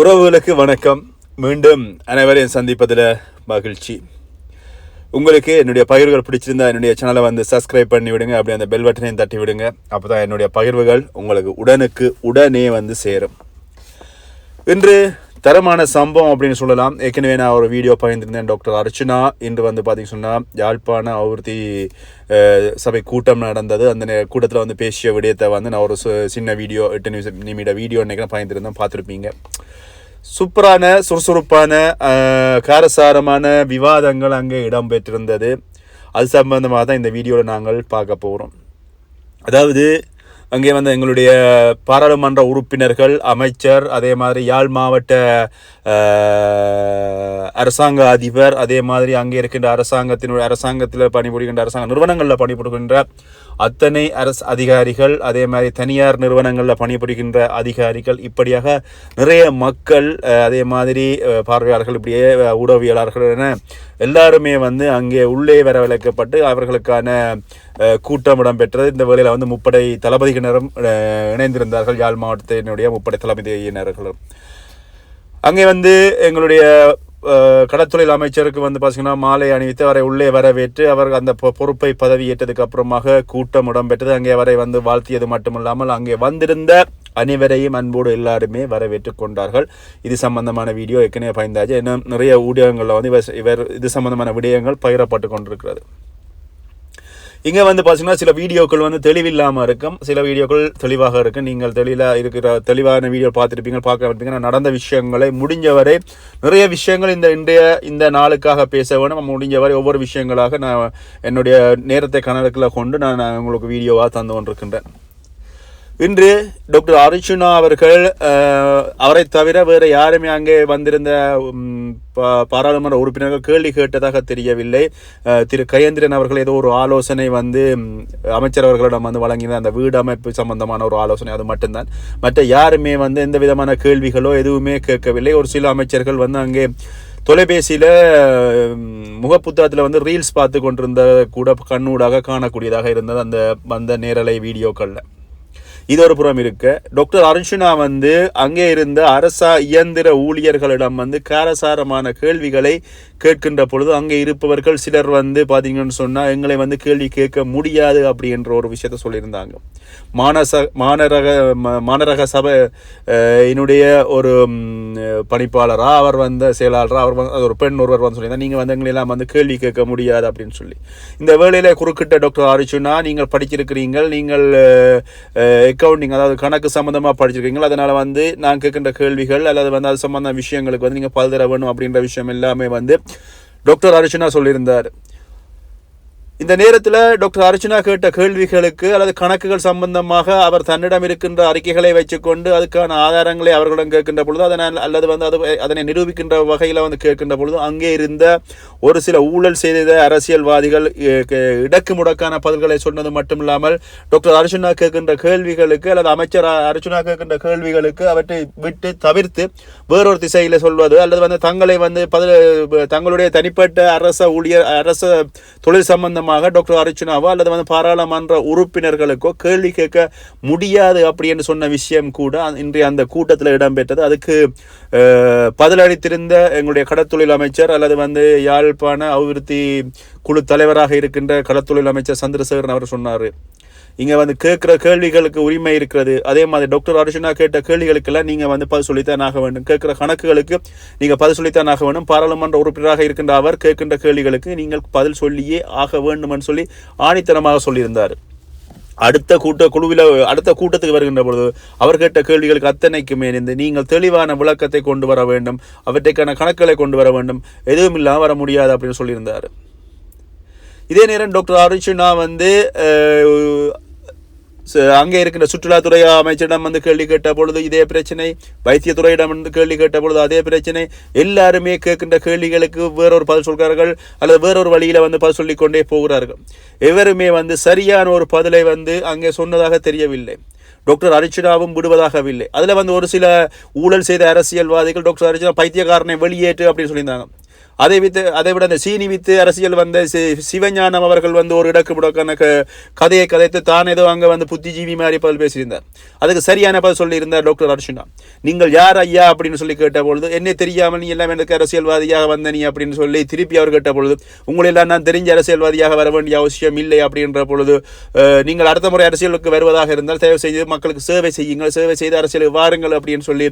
உறவுகளுக்கு வணக்கம். மீண்டும் அனைவரையும் சந்திப்பதில் மகிழ்ச்சி. உங்களுக்கு என்னுடைய பகிர்வுகள் பிடிச்சிருந்தா என்னுடைய சேனலை வந்து சப்ஸ்கிரைப் பண்ணி விடுங்க அப்படி அந்த பெல் பட்டனையும் தட்டி விடுங்க அப்போ தான் என்னுடைய பகிர்வுகள் உங்களுக்கு உடனுக்கு உடனே வந்து சேரும். இன்று தரமான சம்பவம் அப்படின்னு சொல்லலாம். ஏற்கனவே நான் ஒரு வீடியோ பகிர்ந்திருந்தேன் டாக்டர் அர்ச்சனா. இன்று வந்து பார்த்தீங்கன்னு சொன்னால் யாழ்ப்பாண அவுர்த்தி சபை கூட்டம் நடந்தது. அந்த நே- கூட்டத்தில் வந்து பேசிய விடயத்தை வந்து நான் ஒரு சு- சின்ன வீடியோ எட்டு நிமிஷம் நிமிட வீடியோ நினைக்கிறேன் பகிர்ந்திருந்தேன். பார்த்துருப்பீங்க. சூப்பரான சுறுசுறுப்பான காரசாரமான விவாதங்கள் அங்கே இடம்பெற்றிருந்தது. அது சம்பந்தமாக தான் இந்த வீடியோவில் நாங்கள் பார்க்க போகிறோம் அதாவது அங்கே வந்து எங்களுடைய பாராளுமன்ற உறுப்பினர்கள் அமைச்சர் அதே மாதிரி யாழ் மாவட்ட அரசாங்க அதிபர் அதே மாதிரி அங்கே இருக்கின்ற அரசாங்கத்தினுடைய அரசாங்கத்தில் பணிபுரிகின்ற அரசாங்க நிறுவனங்களில் பணிபுரிகின்ற அத்தனை அரசு அதிகாரிகள் அதே மாதிரி தனியார் நிறுவனங்களில் பணிபுரிகின்ற அதிகாரிகள் இப்படியாக நிறைய மக்கள் அதே மாதிரி பார்வையாளர்கள் இப்படியே ஊடகவியலாளர்கள் என எல்லாருமே வந்து அங்கே உள்ளே வரவழைக்கப்பட்டு அவர்களுக்கான கூட்டம் இடம்பெற்றது. இந்த வேளையில் வந்து முப்படை தளபதியினரும் இணைந்திருந்தார்கள். யாழ் மாவட்டத்தினுடைய முப்படை தளபதியினர்களும் அங்கே வந்து எங்களுடைய கடற்தொழில் அமைச்சருக்கு வந்து பார்த்தீங்கன்னா மாலை அணிவித்து அவரை உள்ளே வரவேற்று அவர் அந்த பொ- பொறுப்பை பதவியேற்றதுக்கு அப்புறமாக கூட்டம் இடம்பெற்றது. அங்கே அவரை வந்து வாழ்த்தியது மட்டுமில்லாமல் அங்கே வந்திருந்த அனைவரையும் அன்போடு எல்லாருமே வரவேற்று கொண்டார்கள். இது சம்பந்தமான வீடியோ ஏற்கனவே பயந்தாச்சு. இன்னும் நிறைய ஊடகங்களில் வந்து இவர் இவர் இது சம்பந்தமான விடயங்கள் பகிரப்பட்டு கொண்டிருக்கிறது. இங்கே வந்து பார்த்தீங்கன்னா சில வீடியோக்கள் வந்து தெளிவில்லாமல் இருக்கும். சில வீடியோக்கள் தெளிவாக இருக்கும். நீங்கள் தெளிவாக இருக்கிற தெளிவான வீடியோ பார்த்துருப்பீங்க பார்க்க இருப்பீங்க நடந்த விஷயங்களை முடிஞ்சவரை நிறைய விஷயங்கள் இந்த இன்றைய இந்த நாளுக்காக பேச வேணும். முடிஞ்சவரை ஒவ்வொரு விஷயங்களாக நான் என்னுடைய நேரத்தை கணக்கில் கொண்டு நான் நான் உங்களுக்கு வீடியோவாக தந்து கொண்டிருக்கின்றேன். இன்று டாக்டர் அர்ஜுனா அவர்கள் அவரை தவிர வேறு யாருமே அங்கே வந்திருந்த பா- பாராளுமன்ற உறுப்பினர்கள் கேள்வி கேட்டதாக தெரியவில்லை. திரு கயேந்திரன் அவர்கள் ஏதோ ஒரு ஆலோசனை வந்து அமைச்சர் அவர்களிடம் வந்து வழங்கின அந்த வீடு அமைப்பு சம்பந்தமான ஒரு ஆலோசனை அது மட்டும்தான். மற்ற யாருமே வந்து எந்த விதமான கேள்விகளோ எதுவுமே கேட்கவில்லை. ஒரு சில அமைச்சர்கள் வந்து அங்கே தொலைபேசியில் முகப்புத்தகத்தில் வந்து ரீல்ஸ் பார்த்து கொண்டிருந்த கூட கண்ணூடாக காணக்கூடியதாக இருந்தது அந்த வந்த நேரலை வீடியோக்களில். இது ஒரு புறம் இருக்கு. டாக்டர் அர்ஜுனா வந்து அங்கே இருந்த அரசா இயந்திர ஊழியர்களிடம் வந்து காரசாரமான கேள்விகளை கேட்கின்ற பொழுது அங்கே இருப்பவர்கள் சிலர் வந்து பார்த்தீங்கன்னு சொன்னால் எங்களை வந்து கேள்வி கேட்க முடியாது அப்படின்ற ஒரு விஷயத்த சொல்லியிருந்தாங்க. மானச மாநரக ம- மாநரக சபை என்னுடைய ஒரு பணிப்பாளராக அவர் வந்த செயலாளராக அவர் வந்து ஒரு பெண் ஒருவர் வந்து சொல்லியிருந்தார் நீங்கள் வந்து எங்களை எல்லாம் வந்து கேள்வி கேட்க முடியாது அப்படின்னு சொல்லி. இந்த வேலையில் குறுக்கிட்ட டாக்டர் ஆரிச்சுனா நீங்கள் படிச்சிருக்கிறீங்கள் நீங்கள் அக்கௌண்டிங் அதாவது கணக்கு சம்மந்தமாக படிச்சிருக்கீங்க அதனால் வந்து நான் கேட்கின்ற கேள்விகள் அல்லது வந்து அது சம்மந்த விஷயங்களுக்கு வந்து நீங்கள் பல்தர வேணும் அப்படின்ற விஷயம் எல்லாமே வந்து டாக்டர் அர்ச்சனா சொல்லியிருந்தார். இந்த நேரத்தில் டாக்டர் அர்ச்சனா கேட்ட கேள்விகளுக்கு அல்லது கணக்குகள் சம்பந்தமாக அவர் தன்னிடம் இருக்கின்ற அறிக்கைகளை வைத்துக்கொண்டு அதுக்கான ஆதாரங்களை அவர்களிடம் கேட்கின்ற பொழுது அதனால் அல்லது வந்து அது அதனை நிரூபிக்கின்ற வகையில் வந்து கேட்கின்ற பொழுது அங்கே இருந்த ஒரு சில ஊழல் செய்த அரசியல்வாதிகள் இடக்கு முடக்கான பதில்களை சொன்னது மட்டும் இல்லாமல் டாக்டர் அர்ச்சனா கேட்கின்ற கேள்விகளுக்கு அல்லது அமைச்சர் அர்ச்சனா கேட்கின்ற கேள்விகளுக்கு அவற்றை விட்டு தவிர்த்து வேறொரு திசையில் சொல்வது அல்லது வந்து தங்களை வந்து பதில் தங்களுடைய தனிப்பட்ட அரச ஊழியர் அரச தொழில் சம்பந்தமாக டாக்டர் அர்ச்சனாவோ அல்லது வந்து பாராளுமன்ற உறுப்பினர்களுக்கோ கேள்வி கேட்க முடியாது அப்படி என்று சொன்ன விஷயம் கூட இன்றைய அந்த கூட்டத்தில் இடம்பெற்றது. அதுக்கு பதிலளித்திருந்த எங்களுடைய கடற்தொழில் அமைச்சர் அல்லது வந்து யாழ்ப்பாண அபிவிருத்தி குழு தலைவராக இருக்கின்ற கடற்தொழில் அமைச்சர் சந்திரசேகரன் அவர் சொன்னார். இங்கே வந்து கேட்குற கேள்விகளுக்கு உரிமை இருக்கிறது. அதே மாதிரி டாக்டர் அர்ஜுனா கேட்ட கேள்விகளுக்கெல்லாம் நீங்கள் வந்து பதில் சொல்லித்தான் ஆக வேண்டும். கேட்குற கணக்குகளுக்கு நீங்கள் பதில் சொல்லித்தான் ஆக வேண்டும். பாராளுமன்ற உறுப்பினராக இருக்கின்ற அவர் கேட்கின்ற கேள்விகளுக்கு நீங்கள் பதில் சொல்லியே ஆக வேண்டும்னு சொல்லி ஆணித்தனமாக சொல்லியிருந்தார். அடுத்த கூட்ட குழுவில் அடுத்த கூட்டத்துக்கு வருகின்ற பொழுது அவர் கேட்ட கேள்விகளுக்கு அத்தனைக்குமே இருந்து நீங்கள் தெளிவான விளக்கத்தை கொண்டு வர வேண்டும். அவற்றைக்கான கணக்குகளை கொண்டு வர வேண்டும். எதுவும் இல்லாமல் வர முடியாது அப்படின்னு சொல்லியிருந்தார். இதே நேரம் டாக்டர் அர்ச்சுனா வந்து அங்கே இருக்கின்ற சுற்றுலாத்துறை அமைச்சரிடம் வந்து கேள்வி கேட்ட பொழுது இதே பிரச்சனை வைத்தியத்துறையிடம் வந்து கேள்வி கேட்ட பொழுது அதே பிரச்சனை. எல்லாருமே கேட்கின்ற கேள்விகளுக்கு வேறொரு பதில் சொல்கிறார்கள் அல்லது வேறொரு வழியில் வந்து பதில் சொல்லிக்கொண்டே போகிறார்கள். எவருமே வந்து சரியான ஒரு பதிலை வந்து அங்கே சொன்னதாக தெரியவில்லை. டாக்டர் அர்ச்சனாவும் விடுவதாகவில்லை. அதில் வந்து ஒரு சில ஊழல் செய்த அரசியல்வாதிகள் டாக்டர் அர்ச்சனா பைத்தியக்காரனை வெளியேற்று அப்படின்னு சொல்லியிருந்தாங்க. அதை வித்து அதை விட அந்த சீனி வித்து அரசியல் வந்த சி- சிவஞானம் அவர்கள் வந்து ஒரு இடக்கு முடக்கான கதையை கதைத்து தான் ஏதோ அங்கே வந்து புத்திஜீவி மாதிரி பதில் பேசியிருந்தார். அதுக்கு சரியான பதில் சொல்லியிருந்தார் டாக்டர் அர்ஷுனா நீங்கள் யார் ஐயா? அப்படின்னு சொல்லி கேட்ட பொழுது என்னை தெரியாமல் நீ எல்லாம் எனக்கு அரசியல்வாதியாக வந்த நீ? அப்படின்னு சொல்லி திருப்பி அவர் கேட்ட பொழுது உங்களெல்லாம் நான் தெரிஞ்ச அரசியல்வாதியாக வர வேண்டிய அவசியம் இல்லை. அப்படின்ற பொழுது நீங்கள் அடுத்த முறை அரசியலுக்கு வருவதாக இருந்தால் தயவு செய்து மக்களுக்கு சேவை செய்யுங்கள். சேவை செய்து அரசியலுக்கு வாருங்கள். அப்படின்னு சொல்லி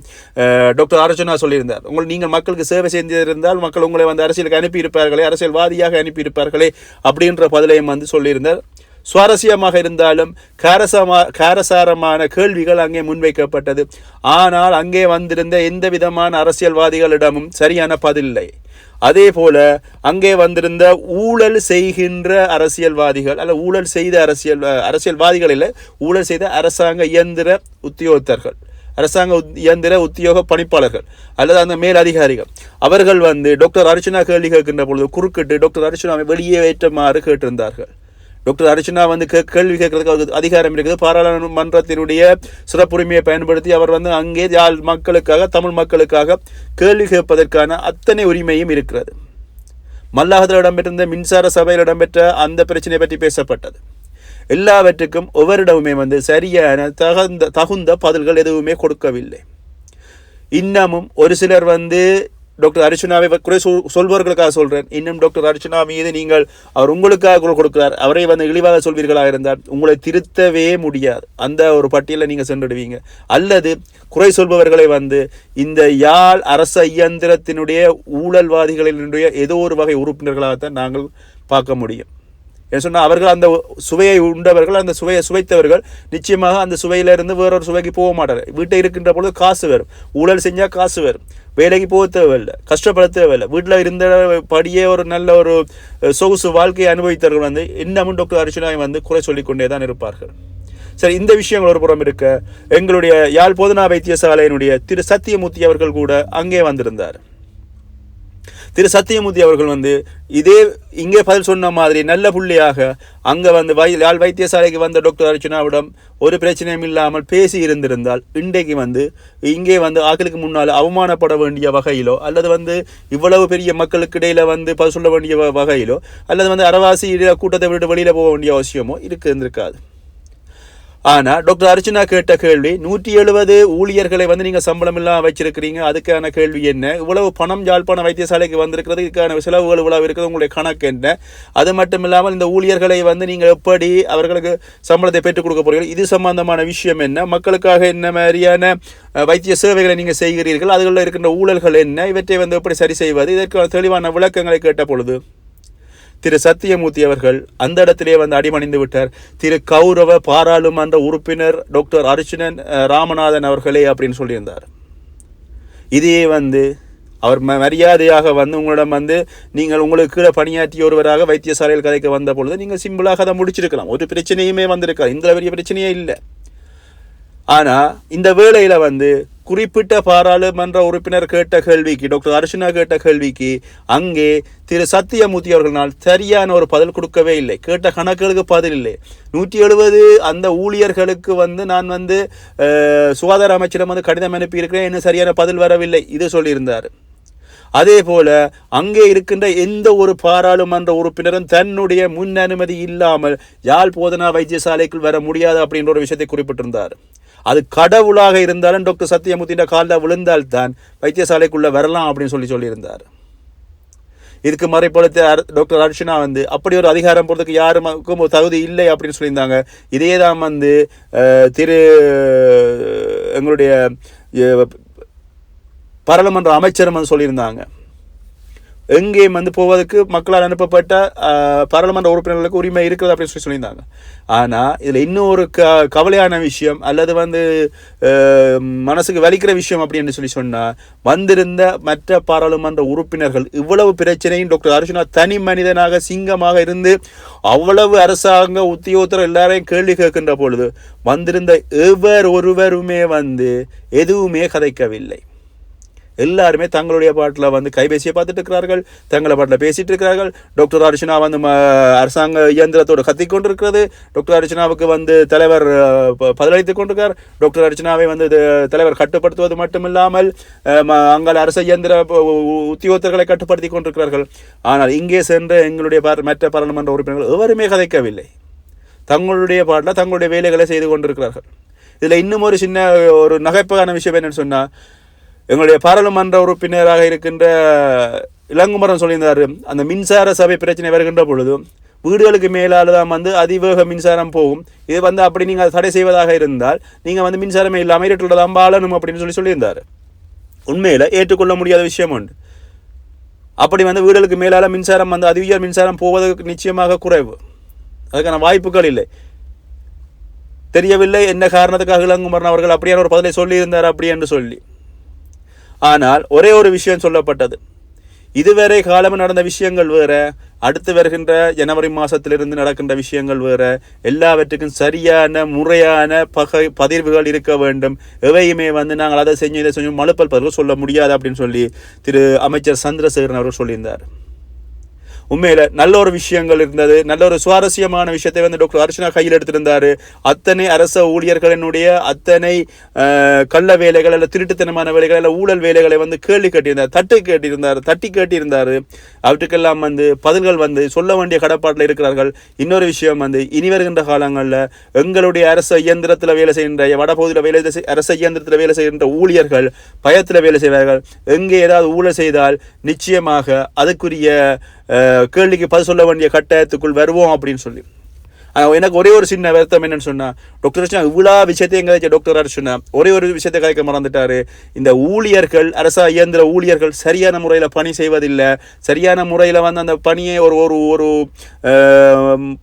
டாக்டர் அர்ஜுனா சொல்லியிருந்தார். உங்கள் நீங்கள் மக்களுக்கு சேவை செய்திருந்தால் மக்கள் உங்களை வந்து அரசியலுக்கு அனுப்பியிருப்பார்களே அரசியல்வாதியாக அனுப்பியிருப்பார்களே அப்படின்ற பதிலையும் வந்து சொல்லியிருந்தார். சுவாரஸ்யமாக இருந்தாலும் காரசமா காரசாரமான கேள்விகள் அங்கே முன்வைக்கப்பட்டது. ஆனால் அங்கே வந்திருந்த எந்த விதமான அரசியல்வாதிகளிடமும் சரியான பதிலில்லை அதே போல அங்கே வந்திருந்த ஊழல் செய்கின்ற அரசியல்வாதிகள் அல்ல ஊழல் செய்த அரசியல் அரசியல்வாதிகள் இல்லை ஊழல் செய்த அரசாங்க இயந்திர உத்தியோகத்தர்கள். அரசாங்க இயந்திர உத்தியோக பணிப்பாளர்கள் அல்லது அந்த மேல் அதிகாரிகள் அவர்கள் வந்து டாக்டர் அர்ச்சனா கேள்வி கேட்கின்ற பொழுது குறுக்கிட்டு டாக்டர் அர்ச்சனாவை வெளியே ஏற்றமாறு கேட்டிருந்தார்கள். டாக்டர் அர்ச்சனா வந்து கே- கேள்வி கேட்கறதுக்கு அவருக்கு அதிகாரம் இருக்குது. பாராளுமன்றத்தினுடைய சிறப்புரிமையை பயன்படுத்தி அவர் வந்து அங்கே யாழ் மக்களுக்காக தமிழ் மக்களுக்காக கேள்வி கேட்பதற்கான அத்தனை உரிமையும் இருக்கிறது. மல்லாகத்தில் இடம்பெற்றிருந்த மின்சார சபையில் இடம்பெற்ற அந்த பிரச்சனை பற்றி பேசப்பட்டது. எல்லாவற்றுக்கும் ஒவ்வொருடமுமே வந்து சரியான தகுந்த தகுந்த பதில்கள் எதுவுமே கொடுக்கவில்லை. இன்னமும் ஒரு சிலர் வந்து டாக்டர் அர்ச்சனாவை குறை சொல் சொல்பவர்களுக்காக சொல்கிறேன் இன்னும் டாக்டர் அர்ச்சனா மீது நீங்கள் அவர் உங்களுக்காக குரல் கொடுக்கிறார். அவரை வந்து இழிவாக சொல்வீர்களாக இருந்தால் உங்களை திருத்தவே முடியாது. அந்த ஒரு பட்டியலில் நீங்கள் சென்றுடுவீங்க. அல்லது குறை சொல்பவர்களை வந்து இந்த யாழ் அரச இயந்திரத்தினுடைய ஊழல்வாதிகளினுடைய ஏதோ ஒரு வகை உறுப்பினர்களாகத்தான் நாங்கள் பார்க்க முடியும். சொன்னால் அவர்கள் அந்த சுவையை உண்டவர்கள் அந்த சுவையை சுவைத்தவர்கள் நிச்சயமாக அந்த சுவையிலிருந்து வேறொரு சுவைக்கு போக மாட்டார் வீட்டை இருக்கின்ற பொழுது காசு வரும். ஊழல் செஞ்சால் காசு வரும். வேலைக்கு போக தேவையில்லை. கஷ்டப்பட தேவையில்லை. வீட்டில் இருந்த படியே ஒரு நல்ல ஒரு சொகுசு வாழ்க்கையை அனுபவித்தவர்கள் வந்து இன்னமும் டாக்டர் அர்ச்சனாய் வந்து குறை சொல்லிக் கொண்டே தான் இருப்பார்கள். சரி இந்த விஷயங்கள் ஒரு புறம் இருக்க எங்களுடைய யாழ் போதனா வைத்தியசாலையினுடைய திரு சத்தியமூர்த்தி அவர்கள் கூட அங்கே வந்திருந்தார். திரு சத்தியமூர்த்தி அவர்கள் வந்து இதே இங்கே பதில் சொன்ன மாதிரி நல்ல புள்ளியாக அங்கே வந்து வை யாழ் வைத்தியசாலைக்கு வந்த டாக்டர் அர்ச்சனாவிடம் ஒரு பிரச்சனையும் இல்லாமல் பேசி இருந்திருந்தால் இன்றைக்கு வந்து இங்கே வந்து ஆக்களுக்கு முன்னால் அவமானப்பட வேண்டிய வகையிலோ அல்லது வந்து இவ்வளவு பெரிய மக்களுக்கு இடையில் வந்து பதில் சொல்ல வேண்டிய வ- வகையிலோ அல்லது வந்து அரவாசி கூட்டத்தை விட்டு வெளியில் போக வேண்டிய அவசியமோ இருக்கு இருந்திருக்காது. ஆனா டாக்டர் அர்ச்சனா கேட்ட கேள்வி நூற்றி எழுபது ஊழியர்களை வந்து நீங்க சம்பளம் இல்லாம வச்சிருக்கிறீங்க அதுக்கான கேள்வி என்ன? இவ்வளவு பணம் யாழ்ப்பாண வைத்தியசாலைக்கு வந்திருக்கிறது இதுக்கான செலவுகள் இவ்வளவு இருக்கிறது உங்களுடைய கணக்கு என்ன? அது மட்டும் இல்லாமல் இந்த ஊழியர்களை வந்து நீங்க எப்படி அவர்களுக்கு சம்பளத்தை பெற்றுக் கொடுக்க போறீர்கள்? இது சம்பந்தமான விஷயம் என்ன? மக்களுக்காக என்ன மாதிரியான வைத்திய சேவைகளை நீங்க செய்கிறீர்கள்? அதுகளில் இருக்கின்ற ஊழல்கள் என்ன? இவற்றை வந்து எப்படி சரி செய்வது? இதற்கான தெளிவான விளக்கங்களை கேட்ட பொழுது திரு சத்தியமூர்த்தி அவர்கள் அந்த இடத்திலே வந்து அடிமணிந்து விட்டார். திரு கௌரவ பாராளுமன்ற உறுப்பினர் டாக்டர் அர்ச்சுனன் ராமநாதன் அவர்களே அப்படின்னு சொல்லியிருந்தார். இதையே வந்து அவர் ம- மரியாதையாக வந்து உங்களிடம் வந்து நீங்கள் உங்களுக்கு கீழே பணியாற்றிய ஒருவராக வைத்தியசாலையில் கதைக்க வந்த பொழுது நீங்கள் சிம்பிளாக அதை முடிச்சிருக்கலாம். ஒரு பிரச்சனையுமே வந்திருக்காது இந்த பெரிய பிரச்சனையே இல்லை. ஆனால் இந்த வேளையில் வந்து குறிப்பிட்ட பாராளுமன்ற உறுப்பினர் கேட்ட கேள்விக்கு டாக்டர் அர்ஷனா கேட்ட கேள்விக்கு அங்கே திரு சத்தியமூர்த்தி அவர்களால் சரியான ஒரு பதில் கொடுக்கவே இல்லை. கேட்ட கணக்குகளுக்கு பதில் இல்லை. நூற்றி எழுபது அந்த ஊழியர்களுக்கு வந்து நான் வந்து சுகாதார அமைச்சரிடம் வந்து கடிதம் அனுப்பியிருக்கிறேன். இன்னும் சரியான பதில் வரவில்லை. இது சொல்லியிருந்தார். அதே போல அங்கே இருக்கின்ற எந்த ஒரு பாராளுமன்ற உறுப்பினரும் தன்னுடைய முன் அனுமதி இல்லாமல் யாழ் போதனா வைத்தியசாலைக்குள் வர முடியாது அப்படின்ற ஒரு விஷயத்தை குறிப்பிட்டிருந்தார். அது கடவுளாக இருந்தாலும் டாக்டர் சத்தியமூர்த்தியின் காலில் விழுந்தால்தான் வைத்தியசாலைக்குள்ளே வரலாம் அப்படின்னு சொல்லி சொல்லியிருந்தார். இதுக்கு மறைப்படுத்த டாக்டர் அர்ச்சனா வந்து அப்படி ஒரு அதிகாரம் போகிறதுக்கு யாருக்கும் ஒரு தகுதி இல்லை அப்படின்னு சொல்லியிருந்தாங்க. இதே தான் வந்து திரு எங்களுடைய பாராளுமன்ற அமைச்சரும் வந்து சொல்லியிருந்தாங்க. எங்கேயும் வந்து போவதற்கு மக்களால் அனுப்பப்பட்ட பாராளுமன்ற உறுப்பினர்களுக்கு உரிமை இருக்குது அப்படின்னு சொல்லி சொல்லியிருந்தாங்க. ஆனால் இதில் இன்னொரு க கவலையான விஷயம் அல்லது வந்து மனசுக்கு வலிக்கிற விஷயம் அப்படின்னு சொல்லி சொன்னால் வந்திருந்த மற்ற பாராளுமன்ற உறுப்பினர்கள் இவ்வளவு பிரச்சனையும் டாக்டர் அர்ஜுனா தனி மனிதனாக சிங்கமாக இருந்து அவ்வளவு அரசாங்க உத்தியோகத்தர் எல்லாரையும் கேள்வி கேட்கின்ற பொழுது வந்திருந்த எவர் ஒருவருமே வந்து எதுவுமே கதைக்கவில்லை. எல்லாருமே தங்களுடைய பாட்டில் வந்து கைபேசியை பார்த்துட்டு இருக்கிறார்கள். தங்களை பாட்டில் பேசிட்டு இருக்கிறார்கள். டாக்டர் அர்ச்சனா வந்து அரசாங்க இயந்திரத்தோடு கத்தி கொண்டிருக்கிறது. டாக்டர் அர்ச்சனாவுக்கு வந்து தலைவர் அஹ், பதிலளித்துக் கொண்டிருக்கார். டாக்டர் அர்ச்சனாவை வந்து தலைவர் கட்டுப்படுத்துவது மட்டுமில்லாமல் இல்லாமல் ம- அரச இயந்திர உ- உத்தியோகத்தர்களை கட்டுப்படுத்தி கொண்டிருக்கிறார்கள். ஆனால் இங்கே சென்ற எங்களுடைய மற்ற பாராளுமன்ற உறுப்பினர்கள் எவருமே கதைக்கவில்லை. தங்களுடைய பாட்டில் தங்களுடைய வேலைகளை செய்து கொண்டிருக்கிறார்கள். இதில் இன்னும் ஒரு சின்ன ஒரு நகைப்பான விஷயம் என்னன்னு சொன்னால் எங்களுடைய பாராளுமன்ற உறுப்பினராக இருக்கின்ற இளங்குமரன் சொல்லியிருந்தார் அந்த மின்சார சபை பிரச்சனை வருகின்ற பொழுது வீடுகளுக்கு மேலால் தான் வந்து அதிவேக மின்சாரம் போகும். இது வந்து அப்படி நீங்கள் தடை செய்வதாக இருந்தால் நீங்கள் வந்து மின்சாரமே இல்லாமல் இருட்டில் தான் வாழணும் அப்படின்னு சொல்லி சொல்லியிருந்தார். உண்மையில் ஏற்றுக்கொள்ள முடியாத விஷயம் உண்டு. அப்படி வந்து வீடுகளுக்கு மேலால் மின்சாரம் வந்து அதி உயர் மின்சாரம் போவதற்கு நிச்சயமாக குறைவு. அதுக்கான வாய்ப்புகள் இல்லை. தெரியவில்லை என்ன காரணத்துக்காக இளங்குமரன் அவர்கள் அப்படியான ஒரு பதிலை சொல்லியிருந்தார் அப்படி என்று சொல்லி. ஆனால் ஒரே ஒரு விஷயம் சொல்லப்பட்டது. இதுவரை காலம் நடந்த விஷயங்கள் வேற அடுத்து வருகின்ற ஜனவரி மாதத்திலிருந்து நடக்கின்ற விஷயங்கள் வேற. எல்லாவற்றுக்கும் சரியான முறையான பகை பதிர்வுகள் இருக்க வேண்டும். எவையுமே வந்து நாங்கள் அதை செஞ்சு இதை செஞ்சு மலுப்பல் பதிவு சொல்ல முடியாது அப்படின்னு சொல்லி திரு அமைச்சர் சந்திரசேகரன் அவர்கள் சொல்லியிருந்தார். உண்மையில் நல்ல ஒரு விஷயங்கள் இருந்தது. நல்ல ஒரு சுவாரஸ்யமான விஷயத்தை வந்து டாக்டர் அர்ச்சனா கையில் எடுத்திருந்தார். அத்தனை அரச ஊழியர்களினுடைய அத்தனை கள்ள வேலைகள் அல்ல திருட்டுத்தனமான வேலைகள் அல்ல ஊழல் வேலைகளை வந்து கேள்வி கேட்டிருந்தார் தட்டு கேட்டிருந்தார் தட்டி கேட்டிருந்தார். அவற்றுக்கெல்லாம் வந்து பதில்கள் வந்து சொல்ல வேண்டிய கடப்பாட்டில் இருக்கிறார்கள். இன்னொரு விஷயம் வந்து இனி வருகின்ற காலங்களில் எங்களுடைய அரச இயந்திரத்தில் வேலை செய்கின்ற வடபகுதியில் வேலை அரச இயந்திரத்தில் வேலை செய்கின்ற ஊழியர்கள் பயத்தில் வேலை செய்வார்கள். எங்கே ஏதாவது ஊழல் செய்தால் நிச்சயமாக அதுக்குரிய கேள்விக்கு பதில் சொல்ல வேண்டிய கட்டாயத்துக்குள் வருவோம் அப்படின்னு சொல்லி. எனக்கு ஒரே ஒரு சின்ன வருத்தம் என்னன்னு சொன்னா டாக்டர் அர்ச்சனா இவ்வளோ விஷயத்தையும் கதைச்ச டாக்டர் அர்ச்சனா ஒரே ஒரு விஷயத்தை கதைக்க மறந்துட்டாரு. இந்த ஊழியர்கள் அரச இயந்திர ஊழியர்கள் சரியான முறையில் பணி செய்வதில்லை. சரியான முறையில் வந்து அந்த பணியை ஒரு ஒரு ஒரு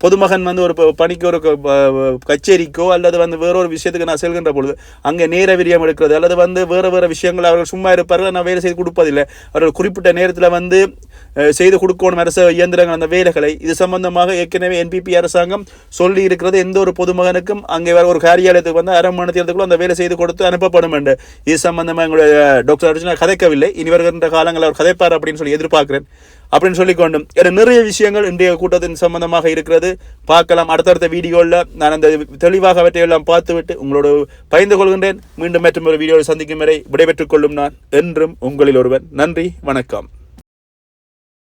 பொதுமகன் வந்து ஒரு பணிக்கு ஒரு கச்சேரிக்கோ அல்லது வந்து வேற ஒரு விஷயத்துக்கு நான் செல்கின்ற பொழுது அங்கே நேர விரியம் எடுக்கிறது அல்லது வந்து வேறு வேறு விஷயங்கள் அவர்கள் சும்மா இருப்பார்கள் நான் வேலை செய்து கொடுப்பதில்லை. அவர்கள் குறிப்பிட்ட நேரத்தில் வந்து செய்து கொடுக்கணும் அரசு இயந்திரங்கள் அந்த வேலைகளை. இது சம்பந்தமாக ஏற்கனவே என்பிபி அரசாங்கம் சொல்லி இருக்கிறது எந்த ஒரு பொதுமகனுக்கும் அங்கே வேறு ஒரு காரியாலயத்துக்கு வந்து அரை மணி நேரத்துக்குள்ள அந்த வேலை செய்து கொடுத்து அனுப்பப்படும் என்று. இது சம்பந்தமாக எங்களுடைய டாக்டர் அர்ஜுனா கதைக்கவில்லை. இனி வருகின்ற காலங்களில் அவர் கதைப்பார் அப்படின்னு சொல்லி எதிர்பார்க்கிறேன். அப்படின்னு சொல்லிக்கொண்டும் ஏன்னா நிறைய விஷயங்கள் இன்றைய கூட்டத்தின் சம்பந்தமாக இருக்கிறது. பார்க்கலாம். அடுத்தடுத்த வீடியோவில் நான் அந்த தெளிவாக அவற்றையெல்லாம் பார்த்துவிட்டு உங்களோட பகிர்ந்து கொள்கின்றேன். மீண்டும் மற்றும் ஒரு வீடியோவில் சந்திக்கும் வரை விடைபெற்றுக் கொள்ளும் நான் என்றும் உங்களில் ஒருவன் நன்றி. வணக்கம்.